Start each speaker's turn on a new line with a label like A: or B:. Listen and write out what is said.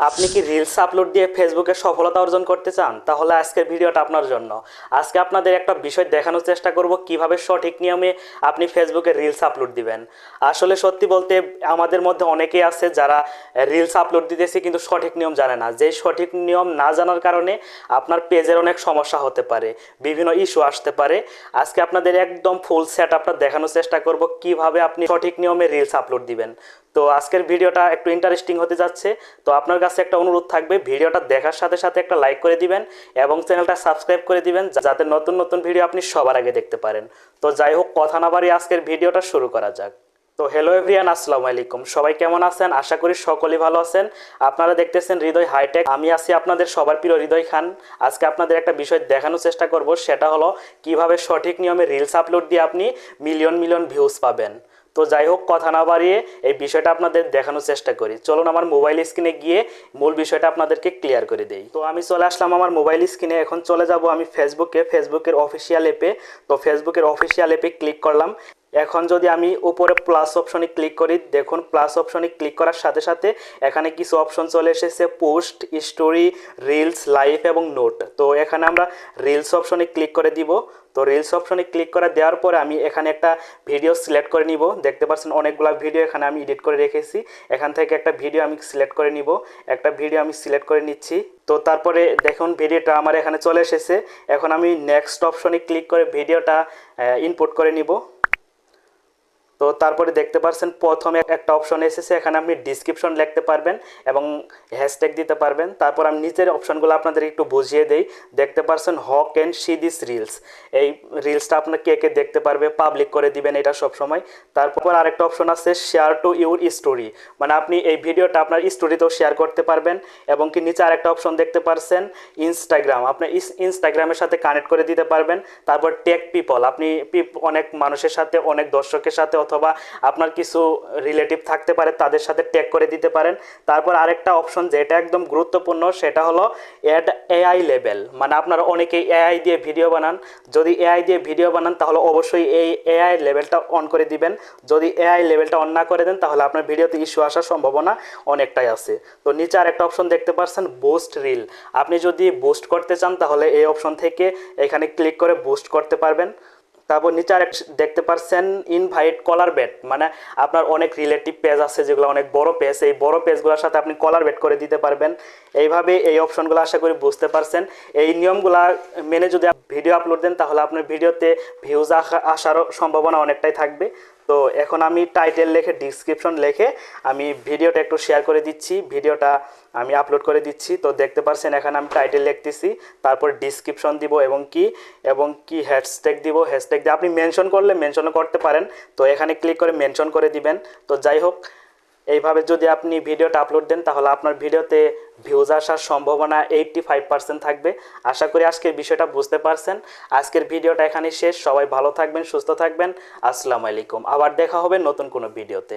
A: আপনি কি reels upload দিয়ে ফেসবুকে সফলতা অর্জন করতে চান? তাহলে আজকের ভিডিওটা আপনার জন্য। আজকে আপনাদের একটা বিষয় দেখানোর চেষ্টা করব, কীভাবে সঠিক নিয়মে আপনি ফেসবুকে রিলস আপলোড দিবেন। আসলে সত্যি বলতে আমাদের মধ্যে অনেকেই আছে যারা রিলস আপলোড দিতেছে কিন্তু সঠিক নিয়ম জানে না। যে সঠিক নিয়ম না জানার কারণে আপনার পেজের অনেক সমস্যা হতে পারে, বিভিন্ন ইস্যু আসতে পারে। আজকে আপনাদের একদম ফুল সেট আপটা দেখানোর চেষ্টা করব, কীভাবে আপনি সঠিক নিয়মে রিলস আপলোড দিবেন। তো আজকের ভিডিওটা একটু ইন্টারেস্টিং হতে যাচ্ছে। তো আপনার কাছে একটা অনুরোধ থাকবে, ভিডিওটা দেখার সাথে সাথে একটা লাইক করে দিবেন এবং চ্যানেলটা সাবস্ক্রাইব করে দিবেন যাতে নতুন নতুন ভিডিও আপনি সবার আগে দেখতে পারেন। তো যাই হোক, কথা না বাড়িয়ে আজকের ভিডিওটা শুরু করা যাক। তো হ্যালো এভরিয়ান আসসালামু আলাইকুম। সবাই কেমন আছেন? আশা করি সকলেই ভালো আছেন। আপনারা দেখতেছেন হৃদয় হাইটেক আমি আছি আপনাদের সবার প্রিয় হৃদয় খান। আজকে আপনাদের একটা বিষয় দেখানোর চেষ্টা করব, সেটা হলো কীভাবে সঠিক নিয়মে রিলস আপলোড দিয়ে আপনি মিলিয়ন মিলিয়ন ভিউজ পাবেন। তো যাই হোক, কথা না বাড়িয়ে এই বিষয়টা আপনাদের দেখানোর চেষ্টা করি। চলুন আমার মোবাইল স্ক্রিনে গিয়ে মূল বিষয়টা আপনাদেরকে ক্লিয়ার করে দেই। তো আমি চলে আসলাম আমার মোবাইল স্ক্রিনে এখন চলে যাব আমি ফেসবুকে ফেসবুকের অফিসিয়াল অ্যাপে তো ফেসবুকের অফিসিয়াল অ্যাপে ক্লিক করলাম। এখন যদি আমি উপরে প্লাস অপশনে ক্লিক করি, দেখুন প্লাস অপশনে ক্লিক করার সাথে সাথে এখানে কিছু অপশন চলে এসেছে পোস্ট স্টোরি রিলস লাইভ এবং নোট তো এখানে আমরা রিলস অপশনে ক্লিক করে দিব। তো রিলস অপশনে ক্লিক করে দেওয়ার পরে আমি এখানে একটা ভিডিও সিলেক্ট করে নিব। দেখতে পাচ্ছেন অনেকগুলো ভিডিও এখানে আমি এডিট করে রেখেছি। এখান থেকে একটা ভিডিও আমি সিলেক্ট করে নিব। একটা ভিডিও আমি সিলেক্ট করে নিচ্ছি। তো তারপরে দেখুন ভিডিওটা আমার এখানে চলে এসেছে। এখন আমি নেক্সট অপশনে ক্লিক করে ভিডিওটা ইনপুট করে নিব। তো তারপরে দেখতে পাচ্ছেন প্রথমে একটা অপশন এসেছে, এখানে আপনি ডিসক্রিপশন লিখতে পারবেন এবং হ্যাশট্যাগ দিতে পারবেন। তারপর আমি নিচের অপশনগুলো আপনাদের একটু বুঝিয়ে দেই। দেখতে পাচ্ছেন হক ক্যান সি দিস রিলস এই রিলসটা আপনার কে কে দেখতে পারবে পাবলিক করে দিবেন এটা সব সময় তারপর আরেকটা অপশন আছে শেয়ার টু ইউর স্টোরি মানে আপনি এই ভিডিওটা আপনার স্টোরিতেও শেয়ার করতে পারবেন এবং কি নিচে আরেকটা অপশন দেখতে পারছেন ইনস্টাগ্রাম আপনি ইনস্টাগ্রামের সাথে কানেক্ট করে দিতে পারবেন। তারপর টেক পিপল আপনি অনেক মানুষের সাথে, অনেক দর্শকের সাথে অথবা আপনার কিছু রিলেটিভ থাকতে পারে, তাদের সাথে ট্যাগ করে দিতে পারেন। তারপর আরেকটা অপশন যেটা একদম গুরুত্বপূর্ণ, সেটা হলো অ্যাড এআই লেভেল মানে আপনারা অনেকেই এআই দিয়ে ভিডিও বানান। যদি এআই দিয়ে ভিডিও বানান, তাহলে অবশ্যই এই এআই লেভেলটা অন করে দিবেন। যদি এআই লেভেলটা অন না করে দেন, তাহলে আপনার ভিডিওতে ইস্যু আসার সম্ভাবনা অনেকটাই আছে। তো নিচে আরেকটা অপশন দেখতে পাচ্ছেন বুস্ট রিল আপনি যদি বুস্ট করতে চান, তাহলে এই অপশন থেকে এখানে ক্লিক করে বুস্ট করতে পারবেন। তারপর নিচে আর দেখতে পারছেন ইনভাইট কলার বেট মানে আপনার অনেক রিলেটিভ পেজ আছে, যেগুলো অনেক বড় পেজ এই বড় পেজগুলোর সাথে আপনি কলার বেট করে দিতে পারবেন। এইভাবে এই অপশনগুলো আশা করি বুঝতে পারছেন। এই নিয়মগুলা মেনে যদি ভিডিও আপলোড দেন, তাহলে আপনার ভিডিওতে ভিউজ আসারও সম্ভাবনা অনেকটাই থাকবে। তো এখন আমি টাইটেল লিখে ডিসক্রিপশন লিখে আমি ভিডিওটা একটু শেয়ার করে দিচ্ছি, ভিডিওটা আমি আপলোড করে দিচ্ছি। তো দেখতে পাচ্ছেন এখানে আমি টাইটেল লিখতেছি, তারপর ডিসক্রিপশন দিব এবং কি এবং কি হ্যাশট্যাগ দিব হ্যাশট্যাগ দিয়ে আপনি মেনশন করলে মেনশনও করতে পারেন। তো এখানে ক্লিক করে মেনশন করে দিবেন। তো যাই হোক, এইভাবে যদি আপনি ভিডিওটা আপলোড দেন, তাহলে আপনার ভিডিওতে ভিউজ আসার সম্ভাবনা এইটটি ফাইভ পার্সেন্ট থাকবে। আশা করি আজকের বিষয়টা বুঝতে পারছেন। আজকের ভিডিওটা এখানেই শেষ। সবাই ভালো থাকবেন, সুস্থ থাকবেন। আসসালামু আলাইকুম। আবার দেখা হবে নতুন কোনো ভিডিওতে।